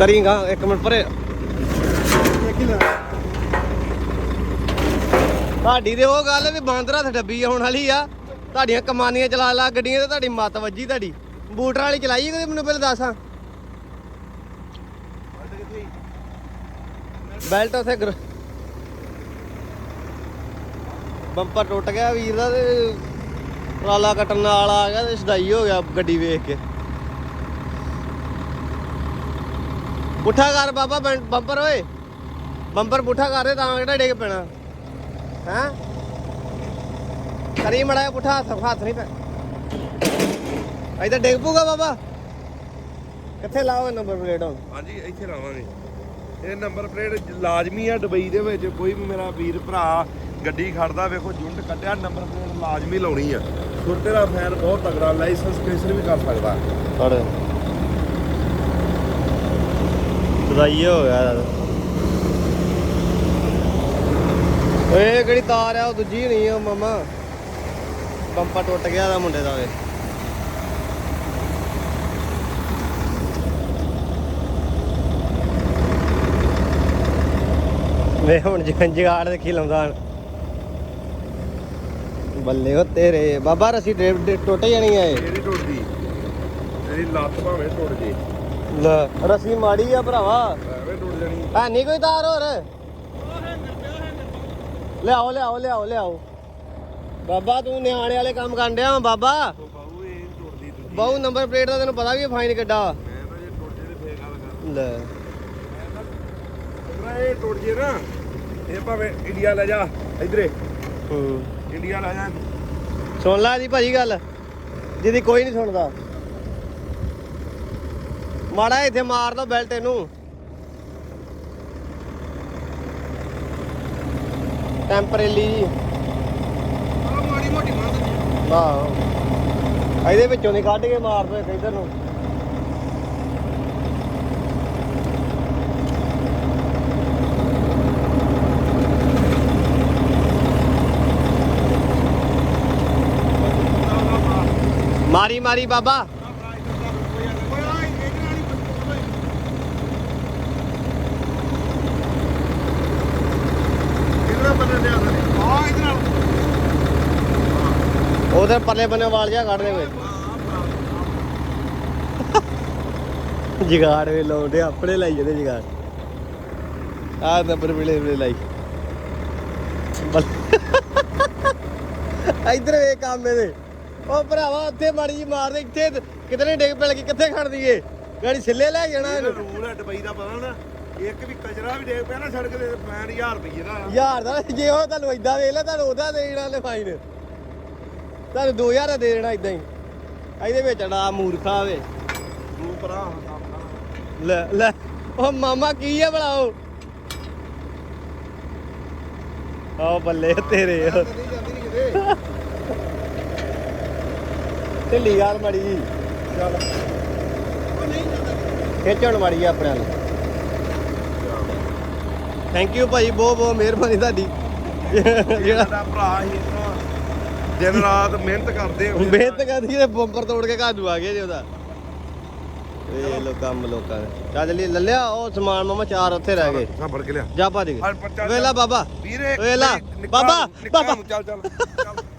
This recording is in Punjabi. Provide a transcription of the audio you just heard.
ਕਰੀਂਗਾ, ਇੱਕ ਮਿੰਟ ਪਰੇ। ਤੁਹਾਡੀ ਤੇ ਉਹ ਗੱਲ ਵੀ ਬਾਂਦਰ ਤੇ ਡੱਬੀ ਆਉਣ ਵਾਲੀ ਆ। ਤੁਹਾਡੀਆਂ ਕਮਾਨੀਆਂ ਚਲਾ ਲਾ ਗੱਡੀਆਂ ਤੇ, ਤੁਹਾਡੀ ਮੱਤ ਵੱਜੀ ਤੁਹਾਡੀ। ਬੂਟਰ ਵਾਲੀ ਚਲਾਈ ਕਦੇ ਮੈਨੂੰ ਪਹਿਲਾਂ ਦੱਸਾਂ? ਬੈਲਟ ਉਥੇ ਬੰਪਰ ਟੁੱਟ ਗਿਆ ਵੀਰ ਦਾ ਤੇ ਟਰਾਲਾ ਕੱਟਣ ਨਾਲ ਆ ਗਿਆ ਤੇ ਸਦਾਈ ਹੋ ਗਿਆ ਗੱਡੀ ਵੇਖ ਕੇ। ਪੁੱਠਾ ਕਰ ਬਾਬਾ ਬੰਪਰ ਓਏ। ਬੰਪਰ ਪੁੱਠਾ ਕਰ ਦੇ ਤਾਂ ਕਿਹੜਾ ਡਿੱਗ ਪੈਣਾ। ਹੈਂ? ਕਰੀ ਮੜਾ ਪੁੱਠਾ ਹੱਥ ਹੱਥ ਨਹੀਂ ਪੈ ਇਧਰ ਡਿੱਗ ਪੂਗਾ ਬਾਬਾ। ਕਿੱਥੇ ਲਾਓਗੇ ਨੰਬਰ ਪਲੇਟ ਹੁਣ? ਹਾਂਜੀ ਇੱਥੇ ਲਾਵਾਂਗੇ। ਇਹ ਨੰਬਰ ਪਲੇਟ ਲਾਜ਼ਮੀ ਆ ਦੁਬਈ ਦੇ ਵਿੱਚ। ਕੋਈ ਵੀ ਮੇਰਾ ਵੀਰ ਭਰਾ ਗੱਡੀ ਖੜਦਾ ਵੇਖੋ ਜੁੰਡ ਕੱਢਿਆ ਨੰਬਰ ਪਲੇਟ ਲਾਜ਼ਮੀ ਲਾਉਣੀ ਆ। ਛੋਟੇ ਦਾ ਫੈਨ ਬਹੁਤ ਤਗੜਾ ਲਾਇਸੈਂਸ ਕੈਂਸਲ ਵੀ ਕਰ ਸਕਦਾ। ਫੜ। ਸਦਾਈ ਹੋ ਗਿਆ ਓਏ ਕਿਹੜੀ ਤਾਰ ਆ? ਉਹ ਦੂਜੀ ਨਹੀਂ ਆ ਮਾਮਾ। ਪੰਪਾ ਟੁੱਟ ਗਿਆ ਦਾ ਮੁੰਡੇ ਦਾ ਵੇ। ਵੇ, ਹੁਣ ਜ- ਜਗਾੜ ਦੇਖੀ ਲਾਉਂਦਾ ਬੱਲੇ ਉਹ ਤੇਰੇ। ਬਾਬਾ, ਰਸੀ ਡੇ- ਡੇ- ਟੁੱਟ ਜਾਣੀ ਆ ਇਹ। ਇਹਦੀ ਟੁੱਟਦੀ? ਇਹਦੀ ਲੱਤ ਭਾਵੇਂ ਟੁੱਟ ਜੇ। ਲੈ ਰਸੀ ਮਾੜੀ ਆ ਭਰਾਵਾ। ਐਵੇਂ ਟੁੱਟ ਜਾਣੀ ਹੈ ਨਹੀਂ ਕੋਈ ਤਾਰ ਹੋਰ? ਲਿਆਓ ਲਿਆਓ ਲਿਆਓ ਲਿਆਓ। ਬਾਬਾ ਤੂੰ ਨਿਆਣੇ ਵਾਲੇ ਕੰਮ ਕਰਨ ਡਿਆ ਵਾਂ ਬਾਬਾ। ਉਹ ਬਾਬੂ ਇਹ ਟੁੱਟਦੀ ਦੂਜੀ। ਬਹੁ ਨੰਬਰ ਪਲੇਟ ਦਾ ਤੈਨੂੰ ਪਤਾ ਵੀ ਫਾਈਨ ਕਿੱਡਾ। ਵਾ। ਮੈਂ ਤਾਂ ਜੇ ਟੁੱਟ ਜੇ ਤੇ ਫੇਰ ਗੱਲ ਕਰ। ਲੈ। ਮੈਂ ਇਹ ਟੁੱਟ ਜੇ ਨਾ ਇਹ ਭਾਵੇਂ ਇੰਡੀਆ ਲੈ ਜਾ ਇਧਰੇ। ਹੂੰ। ਇੰਡੀਆ ਲੈ ਜਾ। ਸੁਣ ਲੈ ਜੀ ਭਾਜੀ ਗੱਲ। ਜਿਹਦੀ ਕੋਈ ਨਹੀਂ ਸੁਣਦਾ। ਮਾੜਾ ਇੱਥੇ ਮਾਰ ਦੋ ਬੈਲਟ ਇਹਨੂੰ। ਟੈਂਪਰੇਰੀ ਜੀ ਆ ਮਾੜੀ ਮੋਟੀ ਮਾਰ ਦਿੰਦੀ ਆਹੋ। ਇਹਦੇ ਵਿੱਚੋਂ ਦੀ ਕੱਢ ਕੇ ਮਾਰ ਦੋ ਇਧਰ ਨੂੰ। ਮਾਰੀ ਮਾਰੀ ਬਾਬਾ। ਉਹਦੇ ਪਰਲੇ ਬੰਨੇ ਵਾਲ ਜਾ ਕੱਢ ਦੇ ਕੋਈ ਜਿਗਾੜ ਵੇ ਲਾਉਂਦੇ ਆਪਣੇ ਲਾਈ ਜਾਂਦੇ ਜਿਗਾੜ। ਆ ਨੰਬਰ ਮਿਲੇ ਮਿਲੇ ਲਾਈ। ਇਧਰ ਵੇ ਕੰਮ ਇਹਦੇ। ਉਹ ਭਰਾਵਾ ਉੱਥੇ ਮਾੜੀ ਜੀ ਮਾਰਦੇ ਇੱਥੇ ਕਿਤਨੇ ਡਿੱਗ ਪੈਣ ਕੀ ਕਿੱਥੇ ਖੜ ਦਈਏ ਗਾੜੀ ਛਿੱਲੇ ਲੈ ਜਾਣਾ ਇਹਨੂੰ। ਰੂਲ ਹੈ ਦੁਬਈ ਦਾ ਪਤਾ ਨਾ ਇੱਕ ਵੀ ਕਚਰਾ ਵੀ ਡੇਗ ਪਿਆ ਨਾ ਸੜਕ ਤੇ ਪੈਣ 1000 ਰੁਪਏ ਦਾ। ਆ। ਯਾਰ ਦਾ ਜੇ ਉਹ ਤੁਹਾਨੂੰ ਇਦਾਂ ਵੇਖ ਲੈ ਤੁਹਾਨੂੰ ਉਹਦਾ ਦੇਣਾ ਲੈ ਫਾਈਨ ਤੁਹਾਨੂੰ 2000 ਦਾ ਦੇ ਦੇਣਾ ਇਦਾਂ ਹੀ। ਇਹਦੇ ਵਿੱਚ ੜਾ ਮੂਰਖਾ ਵੇ। ਤੂੰ ਭਰਾ ਹੁਣ ਕੰਮ ਕਰ ਲੈ ਲੈ, ਉਹ ਮਾਮਾ ਕੀ ਹੈ ਭਲਾ ਉਹ? ਆ ਬੱਲੇ ਤੇਰੇ ਨਹੀਂ ਜਾਂਦੀ ਨਹੀਂ ਕਿਤੇ ਢਿੱਲੀ ਯਾਰ ਮੜੀ ਜੀ। ਚੱਲ ਖੇਚਣ ਮੜੀ ਆਪਣੇ ਨਾਲ ਥੈਂਕ ਯੂ ਭਾਈ ਬਹੁਤ ਬਹੁਤ ਮਿਹਰਬਾਨੀ ਤੁਹਾਡੀ। ਜਿਹੜਾ ਜਿਹੜਾ ਭਰਾ ਹੀ ਇੰਨਾ ਦਿਨ ਰਾਤ ਮਿਹਨਤ ਕਰਦੇ ਆ। ਮਿਹਨਤ ਕਰਦੀ ਤੇ ਬੰਪਰ ਤੋੜ ਕੇ ਘਰ ਨੂੰ ਆ ਗਿਆ ਜੀ ਉਹਦਾ। ਇਹ ਲੋ ਕੰਮ ਲੋਕਾਂ ਨੇ ਚੱਲ ਲਈ ਲੱਲਿਆ ਉਹ ਸਮਾਨ ਮਾਮਾ ਚਾਰ ਉੱਥੇ ਰਹਿ ਗਏ। ਸਾਂ ਫੜ ਕੇ ਲਿਆ। ਜਾ ਭੱਜ ਹਾਂ, ਪਰ ਗਏ ਵੇਲਾ ਬਾਬਾ। ਵੀਰੇ ਵੇਲਾ ਬਾਬਾ ਬਾਬਾ। ਚੱਲ। ਚੱਲ।